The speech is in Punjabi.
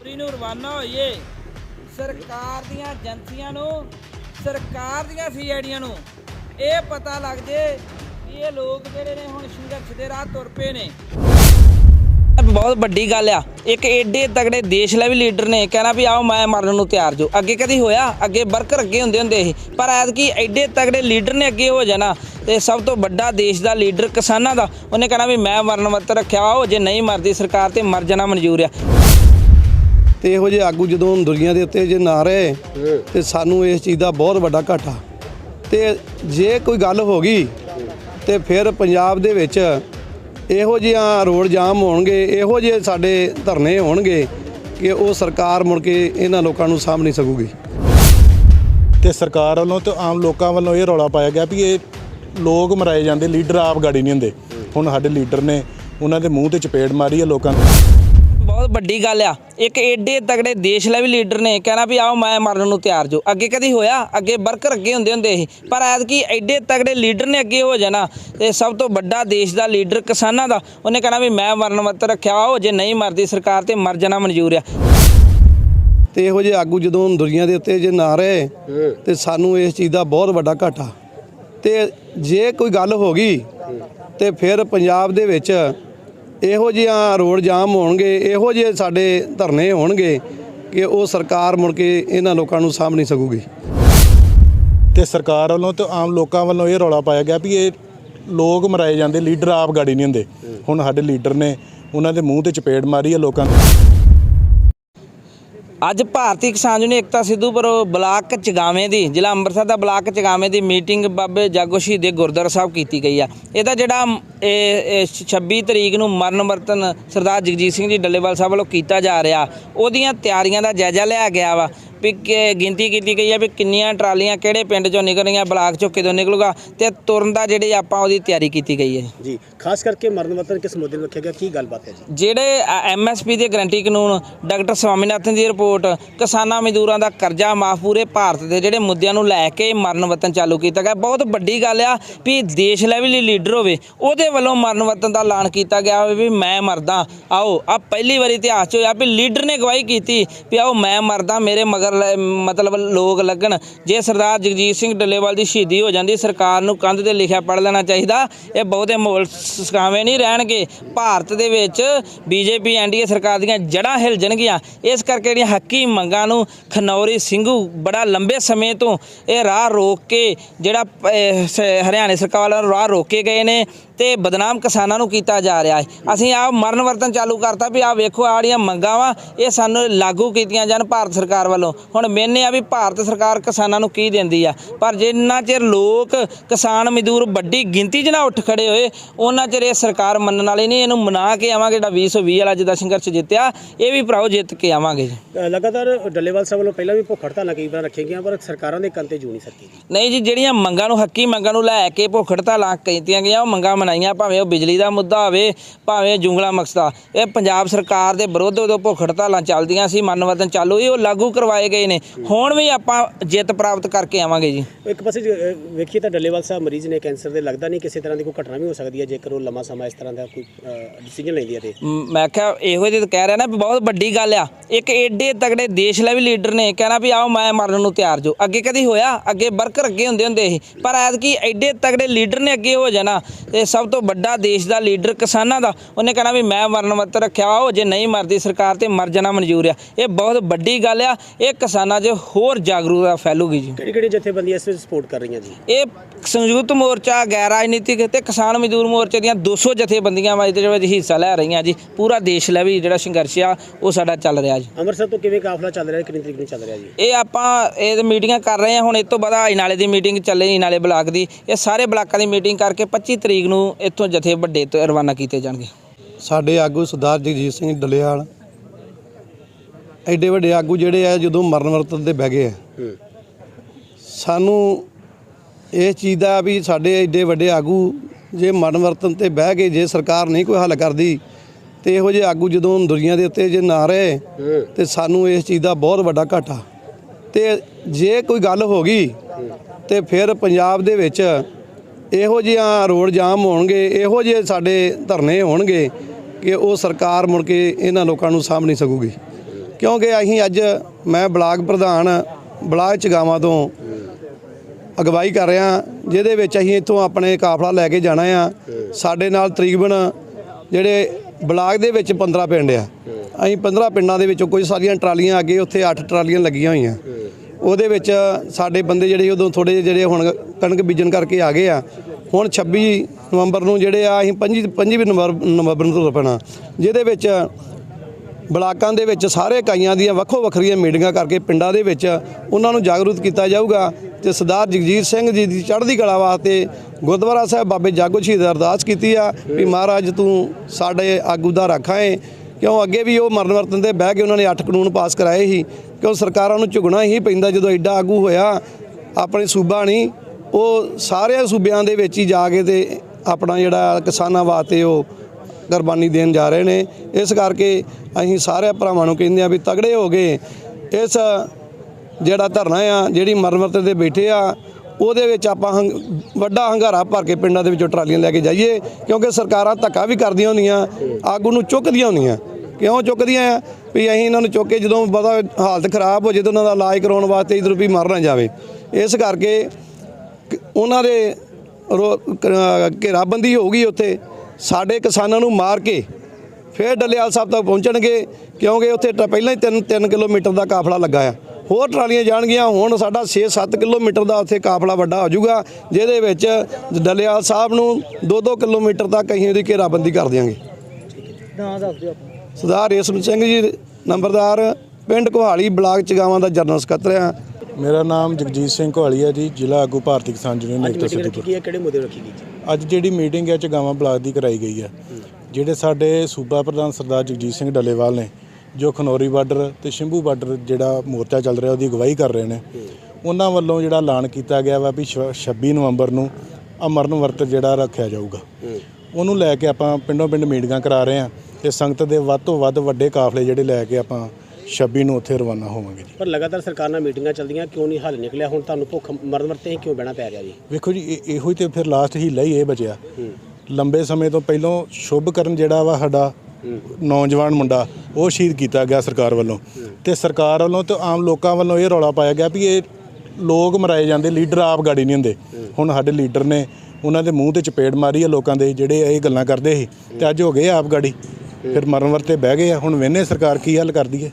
ਨੌਕਰੀ ਨੂੰ ਰਵਾਨਾ ਹੋਈਏ। ਸਰਕਾਰ ਦੀਆਂ ਏਜੰਸੀਆਂ ਨੂੰ, ਸਰਕਾਰ ਦੀਆਂ ਸੀਆਈਡੀਆਂ ਨੂੰ ਇਹ ਪਤਾ ਲੱਗ ਜੇ ਕਿ ਇਹ ਲੋਕ ਜਿਹੜੇ ਨੇ ਹੁਣ ਸੰਘਰਸ਼ ਦੇ ਰਾਹ ਤੁਰ ਪਏ ਨੇ। ਬਹੁਤ ਵੱਡੀ ਗੱਲ ਆ। ਇੱਕ ਏਡੇ ਤਗੜੇ ਦੇਸ਼ ਲੈਵਲ ਲੀਡਰ ਨੇ, ਕਹਿਣਾ ਵੀ ਆਓ ਮੈਂ ਮਰਨ ਨੂੰ ਤਿਆਰ ਜੋ। ਅੱਗੇ ਕਦੀ ਹੋਇਆ? ਅੱਗੇ ਵਰਕਰ ਅੱਗੇ ਹੁੰਦੇ ਹੁੰਦੇ ਸੀ। ਪਰ ਐਤਕੀ ਏਡੇ ਤਗੜੇ ਲੀਡਰ ਨੇ ਅੱਗੇ ਹੋ ਜਾਣਾ ਤੇ ਸਭ ਤੋਂ ਵੱਡਾ ਦੇਸ਼ ਦਾ ਲੀਡਰ ਕਿਸਾਨਾਂ ਦਾ, ਉਹਨੇ ਕਹਿਣਾ ਵੀ ਮੈਂ ਮਰਨ ਵਰਤ ਰੱਖਿਆ ਵਾ, ਉਹ ਜੇ ਨਹੀਂ ਮਰਦੀ ਸਰਕਾਰ ਤੇ ਮਰ ਜਾਣਾ ਮਨਜ਼ੂਰ ਆ। ਤੇ ਇਹੋ ਜਿਹੇ ਆਗੂ ਜਦੋਂ ਦੁਨੀਆ ਦੇ ਉੱਤੇ ਜੇ ਨਾ ਰਹੇ ਤੇ ਸਾਨੂੰ ਇਸ ਚੀਜ਼ ਦਾ ਬਹੁਤ ਵੱਡਾ ਘਾਟਾ। ਤੇ ਜੇ ਕੋਈ ਗੱਲ ਹੋ ਗਈ ਤੇ ਫਿਰ ਪੰਜਾਬ ਦੇ ਵਿੱਚ ਇਹੋ ਜਿਹੀਆਂ ਰੋਡ ਜਾਮ ਹੋਣਗੇ ਇਹੋ ਜਿਹੇ ਸਾਡੇ ਧਰਨੇ ਹੋਣਗੇ ਕਿ ਉਹ ਸਰਕਾਰ ਮੁੜ ਕੇ ਇਹਨਾਂ ਲੋਕਾਂ ਨੂੰ ਸਾਂਭ ਨਹੀਂ ਸਕੂਗੀ। ਤੇ ਸਰਕਾਰ ਵੱਲੋਂ ਤੇ ਆਮ ਲੋਕਾਂ ਵੱਲੋਂ ਇਹ ਰੌਲਾ ਪਾਇਆ ਗਿਆ ਵੀ ਇਹ ਲੋਕ ਮਰਾਏ ਜਾਂਦੇ ਲੀਡਰ ਆਪ ਗਾੜੀ ਨਹੀਂ ਹੁੰਦੇ। ਹੁਣ ਸਾਡੇ ਲੀਡਰ ਨੇ ਉਹਨਾਂ ਦੇ ਮੂੰਹ ਤੇ ਚਪੇੜ ਮਾਰੀ ਹੈ ਲੋਕਾਂ ਨੇ। ਬਹੁਤ ਵੱਡੀ ਗੱਲ ਆ। ਇੱਕ ਏਡੇ ਤਗੜੇ ਦੇਸ਼ ਲੈਵਲ ਲੀਡਰ ਨੇ ਕਹਿਣਾ ਵੀ ਆਓ ਮੈਂ ਮਰਨ ਨੂੰ ਤਿਆਰ ਜੋ। ਅੱਗੇ ਕਦੀ ਹੋਇਆ? ਅੱਗੇ ਵਰਕਰ ਅੱਗੇ ਹੁੰਦੇ ਹੁੰਦੇ ਸੀ। ਪਰ ਐਤਕੀ ਐਡੇ ਤਗੜੇ ਲੀਡਰ ਨੇ ਅੱਗੇ ਹੋ ਜਾਣਾ ਤੇ ਸਭ ਤੋਂ ਵੱਡਾ ਦੇਸ਼ ਦਾ ਲੀਡਰ ਕਿਸਾਨਾਂ ਦਾ ਉਹਨੇ ਕਹਿਣਾ ਵੀ ਮੈਂ ਮਰਨ ਵਰਤ ਰੱਖਿਆ ਵਾ ਉਹ ਜੇ ਨਹੀਂ ਮਰਦੀ ਸਰਕਾਰ ਤੇ ਮਰ ਜਾਣਾ ਮਨਜ਼ੂਰ ਆ। ਤੇ ਇਹੋ ਜਿਹੇ ਆਗੂ ਜਦੋਂ ਦੁਨੀਆ ਦੇ ਉੱਤੇ ਜੇ ਨਾ ਰਹੇ ਤੇ ਸਾਨੂੰ ਇਸ ਚੀਜ਼ ਦਾ ਬਹੁਤ ਵੱਡਾ ਘਾਟਾ। ਤੇ ਜੇ ਕੋਈ ਗੱਲ ਹੋ ਗਈ ਤੇ ਫਿਰ ਪੰਜਾਬ ਦੇ ਵਿੱਚ ਇਹੋ ਜਿਹੀਆਂ ਰੋਡ ਜਾਮ ਹੋਣਗੇ, ਇਹੋ ਜਿਹੇ ਸਾਡੇ ਧਰਨੇ ਹੋਣਗੇ ਕਿ ਉਹ ਸਰਕਾਰ ਮੁੜ ਕੇ ਇਹਨਾਂ ਲੋਕਾਂ ਨੂੰ ਸਾਂਭ ਨਹੀਂ ਸਕੂਗੀ। ਤੇ ਸਰਕਾਰ ਵੱਲੋਂ ਤੇ ਆਮ ਲੋਕਾਂ ਵੱਲੋਂ ਇਹ ਰੌਲਾ ਪਾਇਆ ਗਿਆ ਵੀ ਇਹ ਲੋਕ ਮਰਾਏ ਜਾਂਦੇ, ਲੀਡਰ ਆਪ ਗਾੜੀ ਨਹੀਂ ਹੁੰਦੇ। ਹੁਣ ਸਾਡੇ ਲੀਡਰ ਨੇ ਉਹਨਾਂ ਦੇ ਮੂੰਹ ਤੇ ਚਪੇੜ ਮਾਰੀ ਹੈ ਲੋਕਾਂ ਨੂੰ। ਅੱਜ ਭਾਰਤੀ ਕਿਸਾਨ ਯੂਨੀਅਨ ਏਕਤਾ ਸਿੱਧੂਪੁਰ ਬਲਾਕ ਚਗਾਵੇਂ ਦੀ, ਜ਼ਿਲ੍ਹਾ ਅੰਮ੍ਰਿਤਸਰ ਦਾ ਬਲਾਕ ਚਗਾਵੇਂ ਦੀ ਮੀਟਿੰਗ ਬਾਬੇ ਜਾਗੋ ਸ਼ਹੀਦੇ ਗੁਰਦੁਆਰਾ ਸਾਹਿਬ ਕੀਤੀ ਗਈ ਆ। ਇਹਦਾ ਜਿਹੜਾ, ਇਹ 26 ਤਰੀਕ ਨੂੰ ਮਰਨ ਵਰਤਨ ਸਰਦਾਰ ਜਗਜੀਤ ਸਿੰਘ ਜੀ ਡੱਲੇਵਾਲ ਸਾਹਿਬ ਵੱਲੋਂ ਕੀਤਾ ਜਾ ਰਿਹਾ। ਉਹਦੀਆਂ ਤਿਆਰੀਆਂ ਦਾ ਜਾਇਜ਼ਾ ਲਿਆ ਗਿਆ ਵਾ। ਵੀ ਗਿਣਤੀ ਕੀਤੀ ਗਈ ਆ ਵੀ ਕਿੰਨੀਆਂ ਟਰਾਲੀਆਂ ਕਿਹੜੇ ਪਿੰਡ ਚੋਂ ਨਿਕਲਣਗੀਆਂ ਬਲਾਕ ਚੋਂ ਕਿਦੋਂ ਨਿਕਲੂਗਾ ਤੇ ਤੁਰਨ ਦਾ ਜਿਹੜੇ ਆਪਾਂ ਉਹਦੀ ਤਿਆਰੀ ਕੀਤੀ ਗਈ ਹੈ। ਜੀ ਖਾਸ ਕਰਕੇ ਮਰਨ ਵਤਨ ਕਿਸ ਮੁੱਦੇ ਨੂੰ ਰੱਖਿਆ ਗਿਆ ਕੀ ਗੱਲਬਾਤ ਹੈ ਜੀ? ਜਿਹੜੇ ਐਮਐਸਪੀ ਦੇ ਗਰੰਟੀ ਕਾਨੂੰਨ ਡਾਕਟਰ ਸਵਾਮੀਨਾਥਨ ਦੀ ਰਿਪੋਰਟ ਕਿਸਾਨਾਂ ਮਜ਼ਦੂਰਾਂ ਦਾ ਕਰਜ਼ਾ ਮਾਫ ਪੂਰੇ ਭਾਰਤ ਦੇ ਜਿਹੜੇ ਮੁੱਦਿਆਂ ਨੂੰ ਲੈ ਕੇ ਮਰਨ ਵਤਨ ਚਾਲੂ ਕੀਤਾ ਗਿਆ। ਬਹੁਤ ਵੱਡੀ ਗੱਲ ਆ ਵੀ ਦੇਸ਼ ਲੈਵਲ ਲੀਡਰ ਹੋਵੇ ਉਹਦੇ ਵੱਲੋਂ ਮਰਨ ਵਤਨ ਦਾ ਐਲਾਨ ਕੀਤਾ ਗਿਆ ਹੋਵੇ ਵੀ ਮੈਂ ਮਰਦਾ। ਆਓ ਆ ਪਹਿਲੀ ਵਾਰੀ ਇਤਿਹਾਸ 'ਚ ਹੋਇਆ ਵੀ ਲੀਡਰ ਨੇ ਗਵਾਹੀ ਕੀਤੀ ਵੀ ਆਓ ਮੈਂ ਮਰਦਾ ਮੇਰੇ ਮਗਰ ਲੈ- ਮਤਲਬ ਲੋਕ ਲੱਗਣ। ਜੇ ਸਰਦਾਰ ਜਗਜੀਤ ਸਿੰਘ ਡੱਲੇਵਾਲ ਦੀ ਸ਼ਹੀਦੀ ਹੋ ਜਾਂਦੀ, ਸਰਕਾਰ ਨੂੰ ਕੰਧ ਤੇ ਲਿਖਿਆ ਪੜ ਲੈਣਾ ਚਾਹੀਦਾ। ਇਹ ਬਹੁਤੇ ਮੋਲ ਸਕਾਵੇਂ ਨਹੀਂ ਰਹਿਣਗੇ। ਭਾਰਤ ਦੇ ਵਿੱਚ ਬੀਜੇਪੀ ਐਨਡੀਏ ਸਰਕਾਰ ਦੀਆਂ ਜੜ੍ਹਾਂ ਹਿਲ ਜਾਣਗੀਆਂ ਇਸ ਕਰਕੇ ਜਿਹੜੀਆਂ ਹੱਕੀ ਮੰਗਾਂ ਨੂੰ ਖਨੌਰੀ ਸਿੰਘੂ ਬੜਾ ਲੰਬੇ ਸਮੇਂ ਤੋਂ ਇਹ ਰਾਹ ਰੋਕ ਕੇ ਜਿਹੜਾ ਪ- ਹਰਿਆਣੇ ਸਰਕਾਰ ਵੱਲੋਂ ਰਾਹ ਰੋਕੇ ਗਏ ਨੇ। ਤੇ ਬਦਨਾਮ ਕਿਸਾਨਾਂ ਨੂੰ ਕੀਤਾ ਜਾ ਰਿਹਾ ਹੈ। ਅਸੀਂ ਆ ਮਰਨ ਵਰਤਨ ਚਾਲੂ ਕਰਤਾ ਵੀ ਆ ਵੇਖੋ ਆਹ ਜਿਹੜੀਆਂ ਮੰਗਾਂ ਵਾ ਇਹ ਸਾਨੂੰ ਲਾਗੂ ਕੀਤੀਆਂ ਜਾਣ ਭਾਰਤ ਸਰਕਾਰ ਵੱਲੋਂ। ਹੁਣ ਮੈਨੇ ਆ ਵੀ ਭਾਰਤ ਸਰਕਾਰ ਕਿਸਾਨਾਂ ਨੂੰ ਕੀ ਦਿੰਦੀ ਆ? ਪਰ ਜਿੰਨਾ ਚਿਰ ਲੋਕ ਕਿਸਾਨ ਮਜ਼ਦੂਰ ਵੱਡੀ ਗਿਣਤੀ 'ਚ ਨਾ ਉੱਠ ਖੜੇ ਹੋਏ ਉਹਨਾਂ ਚਿਰ ਇਹ ਸਰਕਾਰ ਮੰਨਣ ਵਾਲੀ ਨਹੀਂ ਇਹਨੂੰ ਮਨਾ ਕੇ ਆਵਾਂਗੇ ਜਿਹੜਾ 2020 ਵਾਲਾ ਜਿਹਦਾ ਸੰਘਰਸ਼ ਜਿੱਤਿਆ ਇਹ ਵੀ ਭਰਾਓ ਜਿੱਤ ਕੇ ਆਵਾਂਗੇ ਲਗਾਤਾਰ ਡੱਲੇਵਾਲ ਸਾਹਿਬ ਵੱਲੋਂ ਪਹਿਲਾਂ ਵੀ ਭੁੱਖ ਹੜਤਾਲਾਂ ਕਈ ਵਾਰ ਰੱਖੀਆਂ ਗਈਆਂ ਪਰ ਸਰਕਾਰਾਂ ਦੇ ਕੰਨ ਤੇ ਜੂ ਨਹੀਂ ਸਕੀ ਨਹੀਂ ਜੀ ਜਿਹੜੀਆਂ ਮੰਗਾਂ ਨੂੰ ਹੱਕੀ ਮੰਗਾਂ ਨੂੰ ਲੈ ਕੇ ਭੁੱਖ ਹੜਤਾਲਾਂ ਕੀਤੀਆਂ ਗਈਆਂ ਉਹ ਮੰਗਾਂ ਮਨਾਈਆਂ ਭਾਵੇਂ ਉਹ ਬਿਜਲੀ ਦਾ ਮੁੱਦਾ ਹੋਵੇ ਭਾਵੇਂ ਜੁੰਗਲਾ ਮਕਸਦਾ ਇਹ ਪੰਜਾਬ ਸਰਕਾਰ ਦੇ ਵਿਰੁੱਧ ਉਦੋਂ ਭੁੱਖ ਹੜਤਾਲਾਂ ਚੱਲਦੀਆਂ ਸੀ ਮਨਵਰਤਨ ਚਾਲੂ ਸੀ ਉਹ ਲਾਗੂ ਕਰਵਾਏ ਗਏ ਨੇ। ਹੁਣ ਵੀ ਆਪਾਂ ਜਿੱਤ ਪ੍ਰਾਪਤ ਕਰਕੇ ਆਵਾਂਗੇ ਜੀ। ਇੱਕ ਪਾਸੇ ਵੇਖੀਏ ਤਾਂ ਡੱਲੇਵਾਲ ਸਾਹਿਬ ਮਰੀਜ਼ ਨੇ ਕੈਂਸਰ ਦੇ ਲੱਗਦਾ ਨਹੀਂ ਕਿਸੇ ਤਰ੍ਹਾਂ ਦੀ ਕੋਈ ਘਟਨਾ ਵੀ ਹੋ ਸਕਦੀ ਹੈ ਜੇਕਰ ਉਹ ਲੰਮਾ ਸਮਾਂ ਇਸ ਤਰ੍ਹਾਂ ਦਾ ਕੋਈ ਡਿਸੀਜਨ ਲੈਂਦੀ ਹੈ ਤੇ। ਮ- ਕਿਹਾ ਇਹੋ ਜਿਹੇ ਕਹਿ ਰਿਹਾ ਨਾ ਵੀ ਬਹੁਤ ਵੱਡੀ ਗੱਲ ਆ। ਇੱਕ ਏਡੇ ਤਗੜੇ ਦੇਸ਼ ਲੈਵਲ ਲੀਡਰ ਨੇ ਕਹਿਣਾ ਵੀ ਆਓ ਮੈਂ ਮਰਨ ਨੂੰ ਤਿਆਰ ਜੋ। ਅੱਗੇ ਕਦੀ ਹੋਇਆ? ਅੱਗੇ ਵਰਕਰ ਅੱਗੇ ਹੁੰਦੇ ਹੁੰਦੇ ਸੀ। ਪਰ ਐਤਕੀ ਐਡੇ ਤਗੜੇ ਲੀਡਰ ਨੇ ਅੱਗੇ ਹੋ ਜਾਣਾ ਤੇ ਸਭ ਤੋਂ ਵੱਡਾ ਦੇਸ਼ ਦਾ ਲੀਡਰ ਕਿਸਾਨਾਂ ਦਾ। ਉਹਨੇ ਕਹਿਣਾ ਵੀ ਮੈਂ ਮਰਨ ਵਰਤ ਰੱਖਿਆ ਵਾ ਉਹ ਜੇ ਨਹੀਂ ਮਰਦੀ ਸਰਕਾਰ ਤੇ ਮਰ ਜਾਣਾ ਮਨਜ਼ੂਰ ਆ। ਇਹ ਬਹੁਤ ਵੱਡੀ ਗੱਲ ਆ ਇਹ ਕਿਸਾਨਾਂ 'ਚ ਹੋਰ ਜਾਗਰੂਕਤਾ ਫੈਲੂਗੀ ਜੀ। ਕਿਹੜੀ ਕਿਹੜੀ ਜਥੇਬੰਦੀਆਂ ਇਸ ਵਿੱਚ ਸਪੋਰਟ ਕਰ ਰਹੀਆਂ ਜੀ? ਇਹ ਸੰਯੁਕਤ ਮੋਰਚਾ ਗੈਰ ਰਾਜਨੀਤਿਕ ਤੇ ਕਿਸਾਨ ਮਜ਼ਦੂਰ ਮੋਰਚੇ ਦੀਆਂ 200 ਜਥੇਬੰਦੀਆਂ ਵਾ ਇਹਦੇ ਵਿੱਚ ਹਿੱਸਾ ਲੈ ਰਹੀਆਂ ਜੀ। ਪੂਰਾ ਦੇਸ਼ ਲੈਵਲ ਜਿਹੜਾ ਸੰਘਰਸ਼ ਆ ਉਹ ਸਾਡਾ ਚੱਲ ਰਿਹਾ ਜੀ। ਅੰਮ੍ਰਿਤਸਰ ਤੋਂ ਕਿਵੇਂ ਕਾਫਲਾ ਚੱਲ ਰਿਹਾ ਕਿੰਨੀ ਤਰੀਕ ਨੂੰ ਚੱਲ ਰਿਹਾ ਜੀ? ਇਹ ਆਪਾਂ ਇਹ ਮੀਟਿੰਗਾਂ ਕਰ ਰਹੇ ਹਾਂ ਹੁਣ ਇਸ ਤੋਂ ਬਾਅਦ ਆਈ ਨਾਲੇ ਦੀ ਮੀਟਿੰਗ ਚੱਲੇ ਨਾਲੇ ਬਲਾਕ ਦੀ। ਇਹ ਸਾਰੇ ਬਲਾਕਾਂ ਦੀ ਮੀਟਿੰਗ ਕਰਕੇ 25 ਤਰੀਕ ਨੂੰ ਇੱਥੋਂ ਜਥੇ ਵੱਡੇ ਤੋਂ ਰਵਾਨਾ ਕੀਤੇ ਜਾਣਗੇ? ਸਾਡੇ ਆਗੂ ਸਰਦਾਰ ਜਗਜੀਤ ਸਿੰਘ ਡੱਲੇਵਾਲ ਐਡੇ ਵੱਡੇ ਆਗੂ ਜਿਹੜੇ ਆ ਜਦੋਂ ਮਰਨ ਵਰਤਨ ਤੇ ਬਹਿ ਗਏ ਆ। ਹੂੰ। ਸਾਨੂੰ ਇਸ ਚੀਜ਼ ਦਾ ਵੀ ਸਾਡੇ ਐਡੇ ਵੱਡੇ ਆਗੂ ਜੇ ਮਰਨ ਵਰਤਨ ਤੇ ਬਹਿ ਗਏ ਜੇ ਸਰਕਾਰ ਨਹੀਂ ਕੋਈ ਹੱਲ ਕਰਦੀ ਤੇ ਇਹੋ ਜਿਹੇ ਆਗੂ ਜਦੋਂ ਦੁਨੀਆ ਦੇ ਉੱਤੇ ਜੇ ਨਾ ਰਹੇ ਤੇ ਸਾਨੂੰ ਇਸ ਚੀਜ਼ ਦਾ ਬਹੁਤ ਵੱਡਾ ਘਾਟਾ। ਤੇ ਜੇ ਕੋਈ ਗੱਲ ਹੋ ਗਈ ਤੇ ਫਿਰ ਪੰਜਾਬ ਦੇ ਵਿੱਚ ਇਹੋ ਜਿਹੀਆਂ ਰੋਡ ਜਾਮ ਹੋਣਗੇ, ਇਹੋ ਜਿਹੇ ਸਾਡੇ ਧਰਨੇ ਹੋਣਗੇ ਕਿ ਉਹ ਸਰਕਾਰ ਮੁੜ ਕੇ ਇਹਨਾਂ ਲੋਕਾਂ ਨੂੰ ਸਾਂਭ ਨਹੀਂ ਸਕੂਗੀ। ਕਿਉਂਕਿ ਅਸੀਂ ਅੱਜ ਮੈਂ ਬਲਾਕ ਪ੍ਰਧਾਨ, ਬਲਾਕ ਚਗਾਵਾਂ ਤੋਂ ਅਗਵਾਈ ਕਰ ਰਿਹਾ, ਜਿਹਦੇ ਵਿੱਚ ਅਸੀਂ ਇੱਥੋਂ ਆਪਣੇ ਕਾਫਲਾ ਲੈ ਕੇ ਜਾਣਾ ਆ। ਸਾਡੇ ਨਾਲ ਤਕਰੀਬਨ ਜਿਹੜੇ ਬਲਾਕ ਦੇ ਵਿੱਚ 15 ਪਿੰਡ ਆ। ਅਸੀਂ 15 ਪਿੰਡਾਂ ਦੇ ਵਿੱਚੋਂ ਕੋਈ ਸਾਰੀਆਂ ਟਰਾਲੀਆਂ ਆ ਗਏ ਉੱਥੇ 8 ਟਰਾਲੀਆਂ ਲੱਗੀਆਂ ਹੋਈਆਂ। ਉਹਦੇ ਵਿੱਚ ਸਾਡੇ ਬੰਦੇ ਜਿਹੜੇ ਉਦੋਂ ਥੋੜੇ ਜਿਹੜੇ ਹੁਣ ਕਣਕ ਬੀਜਣ ਕਰਕੇ ਆ ਗਏ ਆ, ਹੁਣ 26 ਨਵੰਬਰ ਨੂੰ ਜਿਹੜੇ ਆ, ਅਸੀਂ 25 25 ਨਵੰਬਰ ਨਵੰਬਰ ਨੂੰ ਤੁਰ ਪੈਣਾ। ਜਿਹਦੇ ਵਿੱਚ ਬਲਾਕਾਂ ਦੇ ਵਿੱਚ ਸਾਰੇ ਇਕਾਈਆਂ ਦੀਆਂ ਵੱਖੋ ਵੱਖਰੀਆਂ ਮੀਟਿੰਗਾਂ ਕਰਕੇ ਪਿੰਡਾਂ ਦੇ ਵਿੱਚ ਉਹਨਾਂ ਨੂੰ ਜਾਗਰੂਕ ਕੀਤਾ ਜਾਊਗਾ ਤੇ ਸਰਦਾਰ ਜਗਜੀਤ ਸਿੰਘ ਜੀ ਦੀ ਚੜ੍ਹਦੀ ਕਲਾ ਵਾਸਤੇ ਗੁਰਦੁਆਰਾ ਸਾਹਿਬ ਬਾਬੇ ਜਾਗੋ ਸ਼ਹੀਦ ਅਰਦਾਸ ਕੀਤੀ ਆ ਵੀ ਮਹਾਰਾਜ ਤੂੰ ਸਾਡੇ ਆਗੂ ਦਾ ਰੱਖਾਂ ਏ। ਕਿਉਂ? ਅੱਗੇ ਵੀ ਉਹ ਮਰਨ ਵਰਤਨ ਤੇ ਬਹਿ ਕੇ ਉਹਨਾਂ ਨੇ 8 ਕਾਨੂੰਨ ਪਾਸ ਕਰਾਏ ਸੀ। ਕਿਉਂ ਸਰਕਾਰਾਂ ਨੂੰ ਝੁਕਣਾ ਹੀ ਪੈਂਦਾ ਜਦੋਂ ਐਡਾ ਆਗੂ ਹੋਇਆ, ਆਪਣੇ ਸੂਬਾ ਨਹੀਂ ਉਹ ਸਾਰੇ ਸੂਬਿਆਂ ਦੇ ਵਿੱਚ ਹੀ ਜਾ ਕੇ ਤੇ ਆਪਣਾ ਜਿਹੜਾ ਕਿਸਾਨਾਂ ਵਾਸਤੇ ਉਹ ਕੁਰਬਾਨੀ ਦੇਣ ਜਾ ਰਹੇ ਨੇ। ਇਸ ਕਰਕੇ ਅਸੀਂ ਸਾਰੇ ਭਰਾਵਾਂ ਨੂੰ ਕਹਿੰਦੇ ਆ ਵੀ ਤਗੜੇ ਹੋ ਗਏ ਇਸ ਜਿਹੜਾ ਧਰਨਾ ਆ, ਜਿਹੜੀ ਮਰਨ ਤੇ ਬੈਠੇ ਆ, ਉਹਦੇ ਵਿੱਚ ਆਪਾਂ ਹੰਗ- ਵੱਡਾ ਹੰਗਾਰਾ ਭਰ ਕੇ ਪਿੰਡਾਂ ਦੇ ਵਿੱਚੋਂ ਟਰਾਲੀਆਂ ਲੈ ਕੇ ਜਾਈਏ, ਕਿਉਂਕਿ ਸਰਕਾਰਾਂ ਧੱਕਾ ਵੀ ਕਰਦੀਆਂ ਹੁੰਦੀਆਂ, ਆਗੂ ਨੂੰ ਚੁੱਕਦੀਆਂ ਹੁੰਦੀਆਂ। ਕਿਉਂ ਚੁੱਕਦੀਆਂ ਆ? ਵੀ ਅਸੀਂ ਇਹਨਾਂ ਨੂੰ ਚੁੱਕ ਕੇ ਜਦੋਂ ਪਤਾ ਹਾਲਤ ਖਰਾਬ ਹੋ ਜੇ ਤਾਂ ਉਹਨਾਂ ਦਾ ਇਲਾਜ ਕਰਾਉਣ ਵਾਸਤੇ ਇਧਰ ਵੀ ਮਰ ਨਾ ਜਾਵੇ। ਇਸ ਕਰਕੇ ਉਹਨਾਂ ਦੇ ਰੋ- ਘੇਰਾਬੰਦੀ ਹੋਊਗੀ ਉੱਥੇ। ਸਾਡੇ ਕਿਸਾਨਾਂ ਨੂੰ ਮਾਰ ਕੇ ਫਿਰ ਡੱਲੇਵਾਲ ਸਾਹਿਬ ਤੱਕ ਪਹੁੰਚਣਗੇ, ਕਿਉਂਕਿ ਉੱਥੇ ਤਾਂ ਪਹਿਲਾਂ ਹੀ 3 3 ਕਿਲੋਮੀਟਰ ਦਾ ਕਾਫਲਾ ਲੱਗਾ ਆ। ਹੋਰ ਟਰਾਲੀਆਂ ਜਾਣਗੀਆਂ, ਹੁਣ ਸਾਡਾ 6-7 ਕਿਲੋਮੀਟਰ ਦਾ ਉੱਥੇ ਕਾਫਲਾ ਵੱਡਾ ਹੋ ਜਾਊਗਾ, ਜਿਹਦੇ ਵਿੱਚ ਡੱਲੇਵਾਲ ਸਾਹਿਬ ਨੂੰ 2-2 ਕਿਲੋਮੀਟਰ ਤੱਕ ਅਸੀਂ ਉਹਦੀ ਘੇਰਾਬੰਦੀ ਕਰ ਦਿਆਂਗੇ। ਸਰਦਾਰ ਰੇਸ਼ਮ ਸਿੰਘ ਜੀ ਨੰਬਰਦਾਰ ਪਿੰਡ ਕੋਹਾਲੀ ਬਲਾਕ ਚਗਾਵਾਂ ਦਾ ਜਨਰਲ ਸਕੱਤਰ ਆ ਮੇਰਾ ਨਾਮ ਜਗਜੀਤ ਸਿੰਘ ਘੋਲੀ ਹੈ ਜੀ ਜ਼ਿਲ੍ਹਾ ਆਗੂ ਭਾਰਤੀ ਕਿਸਾਨ ਯੂਨੀਅਨ ਅੱਜ ਏਕਤਾ ਮੀਟਿੰਗ ਰੱਖੀ ਸਿੱਧੂਪੁਰ ਗਈ ਹੈ ਕਿਹੜੇ ਮੁੱਦੇ ਰੱਖੀ ਗਈ ਜੀ? ਅੱਜ ਜਿਹੜੀ ਮੀਟਿੰਗ ਹੈ ਚਗਾਵਾਂ ਬਲਾਕ ਦੀ ਕਰਾਈ ਗਈ ਹੈ। ਜਿਹੜੇ ਸਾਡੇ ਸੂਬਾ ਪ੍ਰਧਾਨ ਸਰਦਾਰ ਜਗਜੀਤ ਸਿੰਘ ਡੱਲੇਵਾਲ ਨੇ ਜੋ ਖਨੌਰੀ ਬਾਰਡਰ ਤੇ ਸ਼ੰਭੂ ਬਾਰਡਰ ਜਿਹੜਾ ਮੋਰਚਾ ਚੱਲ ਰਿਹਾ ਉਹਦੀ ਅਗਵਾਈ ਕਰ ਰਹੇ ਨੇ। ਉਹਨਾਂ ਵੱਲੋਂ ਜਿਹੜਾ ਐਲਾਨ ਕੀਤਾ ਗਿਆ ਵਾ ਵੀ ਛ- 26 ਨਵੰਬਰ ਨੂੰ ਅਮਰਨ ਵਰਤ ਜਿਹੜਾ ਰੱਖਿਆ ਜਾਊਗਾ। ਉਹਨੂੰ ਲੈ ਕੇ ਆਪਾਂ ਪਿੰਡੋਂ ਪਿੰਡ ਮੀਟਿੰਗਾਂ ਕਰਾ ਰਹੇ ਹਾਂ। ਤੇ ਸੰਗਤ ਦੇ ਵੱਧ ਤੋਂ ਵੱਧ ਵੱਡੇ ਕਾਫਲੇ ਜਿਹੜੇ ਲੈ ਕੇ ਆਪਾਂ 26 ਨੂੰ ਉੱਥੇ ਰਵਾਨਾ ਹੋਵਾਂਗੇ ਜੀ। ਪਰ ਲਗਾਤਾਰ ਸਰਕਾਰ ਨਾਲ ਮੀਟਿੰਗਾਂ ਚੱਲਦੀਆਂ ਕਿਉਂ ਨਹੀਂ ਹੱਲ ਨਿਕਲਿਆ? ਹੁਣ ਤੁਹਾਨੂੰ ਭੁੱਖ ਮਰਨ ਵਰਤੇ ਕਿਉਂ ਬਹਿਣਾ ਪੈ ਰਿਹਾ ਜੀ? ਵੇਖੋ ਜੀ ਇਹ- ਇਹੋ ਹੀ ਤੇ ਫਿਰ ਲਾਸਟ ਹੀ ਲਈ ਇਹ ਬਚਿਆ। ਲੰਬੇ ਸਮੇਂ ਤੋਂ ਪਹਿਲਾਂ ਸ਼ੁਭ ਕਰਨ ਜਿਹੜਾ ਵਾ ਸਾਡਾ ਨੌਜਵਾਨ ਮੁੰਡਾ ਉਹ ਸ਼ਹੀਦ ਕੀਤਾ ਗਿਆ ਸਰਕਾਰ ਵੱਲੋਂ। ਤੇ ਸਰਕਾਰ ਵੱਲੋਂ ਤੇ ਆਮ ਲੋਕਾਂ ਵੱਲੋਂ ਇਹ ਰੌਲਾ ਪਾਇਆ ਗਿਆ ਵੀ ਇਹ ਲੋਕ ਮਰਾਏ ਜਾਂਦੇ ਲੀਡਰ ਆਪ ਗਾੜੀ ਨਹੀਂ ਹੁੰਦੇ। ਹੁਣ ਸਾਡੇ ਲੀਡਰ ਨੇ ਉਹਨਾਂ ਦੇ ਮੂੰਹ ਤੇ ਚਪੇੜ ਮਾਰੀ ਆ ਲੋਕਾਂ ਦੇ ਜਿਹੜੇ ਇਹ ਗੱਲਾਂ ਕਰਦੇ ਸੀ ਤੇ ਅੱਜ ਹੋ ਗਏ ਆਪ ਗਾੜੀ। ਫਿਰ ਮਰਨ ਵਰਤੇ ਬਹਿ ਗਏ ਆ। ਹੁਣ ਵੇਨੇ ਸਰਕਾਰ ਕੀ ਹੱਲ ਕਰਦੀ ਹੈ